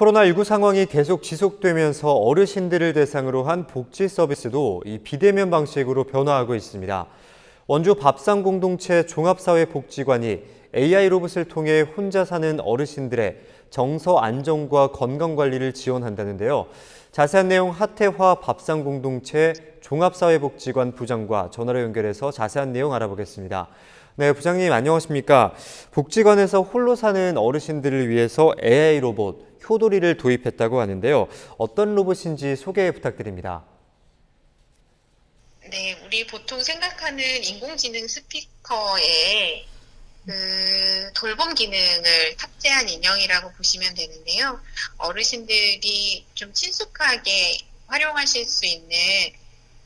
코로나19 상황이 계속 지속되면서 어르신들을 대상으로 한 복지 서비스도 이 비대면 방식으로 변화하고 있습니다. 원주 밥상 공동체 종합사회복지관이 AI 로봇을 통해 혼자 사는 어르신들의 정서 안정과 건강 관리를 지원한다는데요. 자세한 내용 하태화 밥상 공동체 종합사회복지관 부장과 전화로 연결해서 자세한 내용 알아보겠습니다. 네, 부장님 안녕하십니까? 복지관에서 홀로 사는 어르신들을 위해서 AI 로봇 효도리를 도입했다고 하는데요. 어떤 로봇인지 소개 부탁드립니다. 네, 우리 보통 생각하는 인공지능 스피커에 그 돌봄 기능을 탑재한 인형이라고 보시면 되는데요. 어르신들이 좀 친숙하게 활용하실 수 있는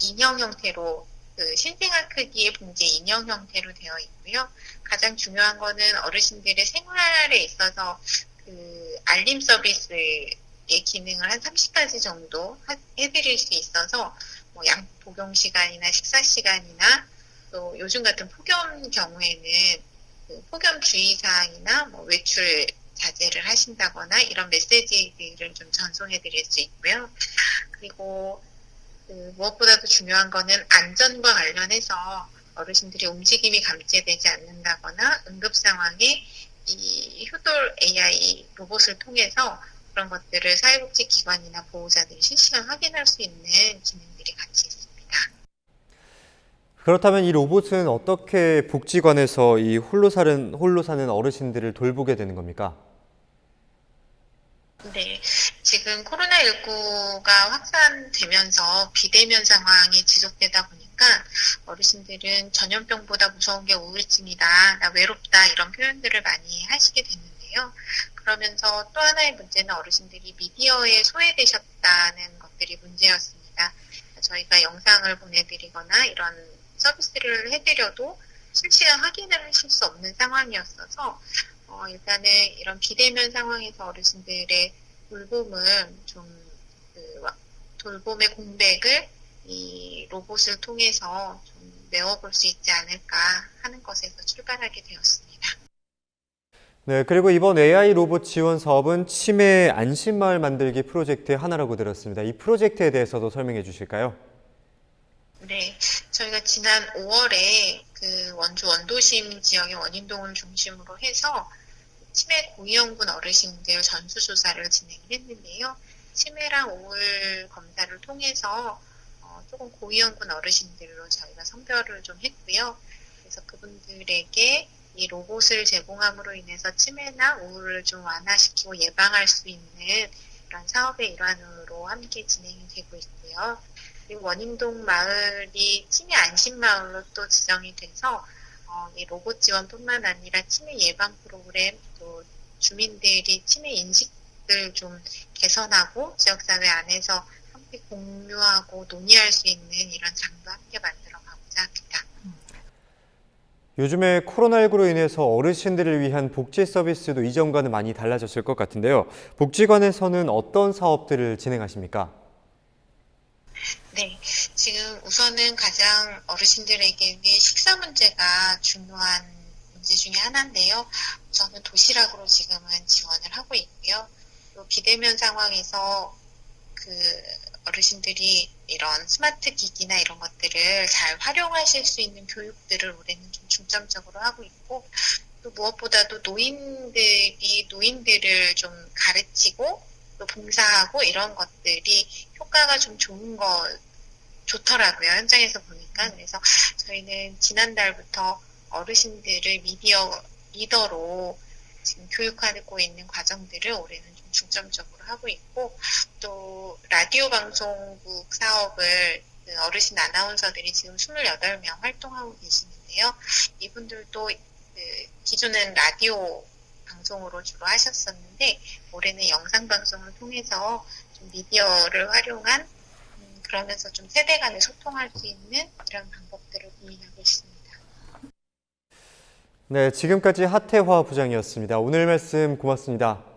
인형 형태로 그 실생활 크기의 봉제 인형 형태로 되어 있고요. 가장 중요한 거는 어르신들의 생활에 있어서 그 알림 서비스의 기능을 한 30가지 정도 하- 해드릴 수 있어서 뭐 양 복용 시간이나 식사 시간이나 또 요즘 같은 폭염 경우에는 그 폭염 주의 사항이나 뭐 외출 자제를 하신다거나 이런 메시지들을 좀 전송해 드릴 수 있고요. 그리고 그 무엇보다도 중요한 거는 안전과 관련해서 어르신들이 움직임이 감지되지 않는다거나 응급 상황에 이 효돌 AI 로봇을 통해서 그런 것들을 사회복지 기관이나 보호자들이 실시간 확인할 수 있는 기능들이 같이 있습니다. 그렇다면 이 로봇은 어떻게 복지관에서 이 홀로 사는 홀로 사는 어르신들을 돌보게 되는 겁니까? 네, 지금 코로나19가 확산되면서 비대면 상황이 지속되다 보니까 어르신들은 전염병보다 무서운 게 우울증이다, 나 외롭다 이런 표현들을 많이 하시게 됐는데요. 그러면서 또 하나의 문제는 어르신들이 미디어에 소외되셨다는 것들이 문제였습니다. 저희가 영상을 보내드리거나 이런 서비스를 해드려도 실시간 확인을 하실 수 없는 상황이었어서 어, 일단은 이런 비대면 상황에서 어르신들의 돌봄을 좀, 그, 와- 돌봄의 공백을 이 로봇을 통해서 좀 메워볼 수 있지 않을까 하는 것에서 출발하게 되었습니다. 네, 그리고 이번 AI 로봇 지원 사업은 치매 안심마을 만들기 프로젝트의 하나라고 들었습니다. 이 프로젝트에 대해서도 설명해 주실까요? 네, 저희가 지난 5월에 그 원주 원도심 지역의 원인동을 중심으로 해서 치매 고위험군 어르신들 전수조사를 진행했는데요. 치매랑 우울 검사를 통해서 어, 조금 고위험군 어르신들로 저희가 선별을 좀 했고요. 그래서 그분들에게 이 로봇을 제공함으로 인해서 치매나 우울을 좀 완화시키고 예방할 수 있는 그런 사업의 일환으로 함께 진행이 되고 있고요. 그리고 원인동 마을이 치매 안심 마을로 또 지정이 돼서 어, 이 로봇 지원뿐만 아니라 치매 예방 프로그램 또 주민들이 치매 인식을 좀 개선하고 지역사회 안에서 함께 공유하고 논의할 수 있는 이런 장도 함께 만들어 가고자 합니다. 요즘에 코로나19로 인해서 어르신들을 위한 복지 서비스도 이전과는 많이 달라졌을 것 같은데요. 복지관에서는 어떤 사업들을 진행하십니까? 네, 지금 우선은 가장 어르신들에게 식사 문제가 중요한 문제 중에 하나인데요. 저는 도시락으로 지금은 지원을 하고 있고요. 또 비대면 상황에서 그 어르신들이 이런 스마트 기기나 이런 것들을 잘 활용하실 수 있는 교육들을 올해는 좀 중점적으로 하고 있고 또 무엇보다도 노인들이 노인들을 좀 가르치고 또 봉사하고 이런 것들이 효과가 좀 좋은 거 좋더라고요 현장에서 보니까 그래서 저희는 지난달부터 어르신들을 미디어 리더로 지금 교육하고 있는 과정들을 올해는 좀 중점적으로 하고 있고 또 라디오 방송국 사업을 그 어르신 아나운서들이 지금 28명 활동하고 계시는데요. 이분들도 그 기존은 라디오 방송으로 주로 하셨었는데 올해는 영상 방송을 통해서 좀 미디어를 활용한 음, 그러면서 좀 세대 간에 소통할 수 있는 이런 방법들을 고민하고 있습니다. 네, 지금까지 하태화 부장이었습니다. 오늘 말씀 고맙습니다.